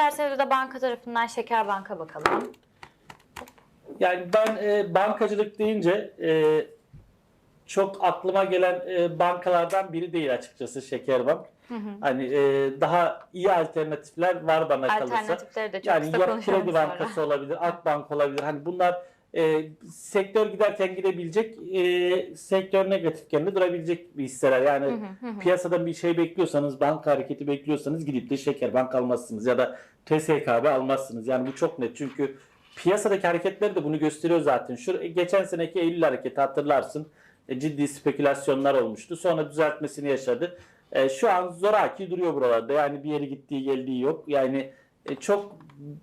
İsterseniz de banka tarafından Şeker Banka bakalım. Yani ben e, bankacılık deyince e, çok aklıma gelen e, bankalardan biri değil açıkçası Şekerbank. Hani e, daha iyi alternatifler var bana kalırsa. Alternatifleri de çok Yani kısa konuşalım Kredi. Bankası olabilir, Akbank olabilir. Hani bunlar e, sektör giderken gidebilecek, e, sektör negatifken de durabilecek bir hisseler. Yani Hı hı, hı hı. piyasadan bir şey bekliyorsanız, banka hareketi bekliyorsanız gidip de Şekerbank almazsınız ya da TSKB almazsınız. Yani bu çok net çünkü piyasadaki hareketler de bunu gösteriyor zaten. Şu geçen seneki Eylül hareketi hatırlarsın. E, ciddi spekülasyonlar olmuştu. Sonra düzeltmesini yaşadı. E, şu an zoraki duruyor buralarda. Yani bir yere gittiği geldiği yok. Yani e, çok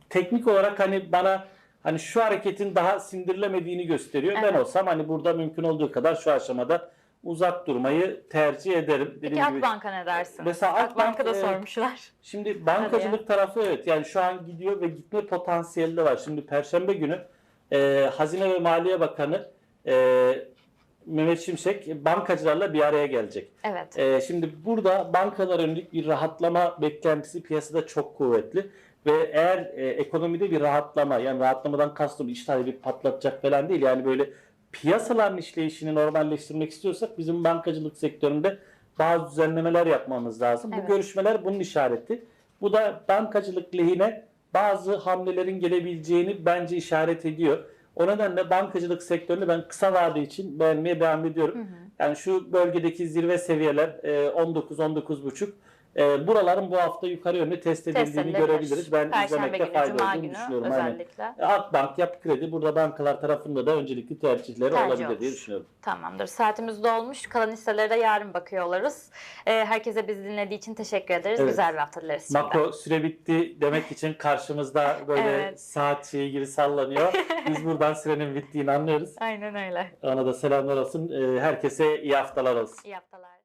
teknik olarak hani bana hani şu hareketin daha sindirilemediğini gösteriyor. Ben Evet. olsam hani burada mümkün olduğu kadar şu aşamada uzak durmayı tercih ederim. Peki Dediğim gibi- Akbank'a ne dersin? Mesela Akbank'a da Akbank, e, sormuşlar. Şimdi bankacılık tarafı evet yani şu an gidiyor ve gitme potansiyeli de var. Şimdi Perşembe günü e, Hazine ve Maliye Bakanı e, Mehmet Şimşek bankacılarla bir araya gelecek. Evet. E, şimdi burada bankalar yönelik bir rahatlama beklentisi piyasada çok kuvvetli. Ve eğer e, ekonomide bir rahatlama yani rahatlamadan kastım iş talebi patlatacak falan değil. Yani böyle piyasaların işleyişini normalleştirmek istiyorsak bizim bankacılık sektöründe bazı düzenlemeler yapmamız lazım. Evet. Bu görüşmeler bunun işareti. Bu da bankacılık lehine bazı hamlelerin gelebileceğini bence işaret ediyor. O nedenle bankacılık sektörünü ben kısa vade için beğenmeye devam ediyorum. Hı hı. Yani şu bölgedeki zirve seviyeler e, 19-19,5 e, buraların bu hafta yukarı yönlü test Test edildiğini edilebilir. görebiliriz. Ben Perşembe izlemekte günü, fayda olduğunu günü düşünüyorum. Özellikle. E, Akbank, Yapı Kredi burada bankalar tarafında da öncelikli tercihleri Tercih olabilir olur. diye düşünüyorum. Tamamdır. Saatimiz dolmuş. Kalan hisselere de yarın bakıyor oluruz. Ee, herkese bizi dinlediği için teşekkür ederiz. Evet. Güzel bir hafta dileriz. Mako süre bitti demek için karşımızda böyle Evet. saat şeyi gibi sallanıyor. Biz buradan sürenin bittiğini anlıyoruz. Aynen öyle. Ona da selamlar olsun. E, herkese iyi haftalar olsun. İyi haftalar.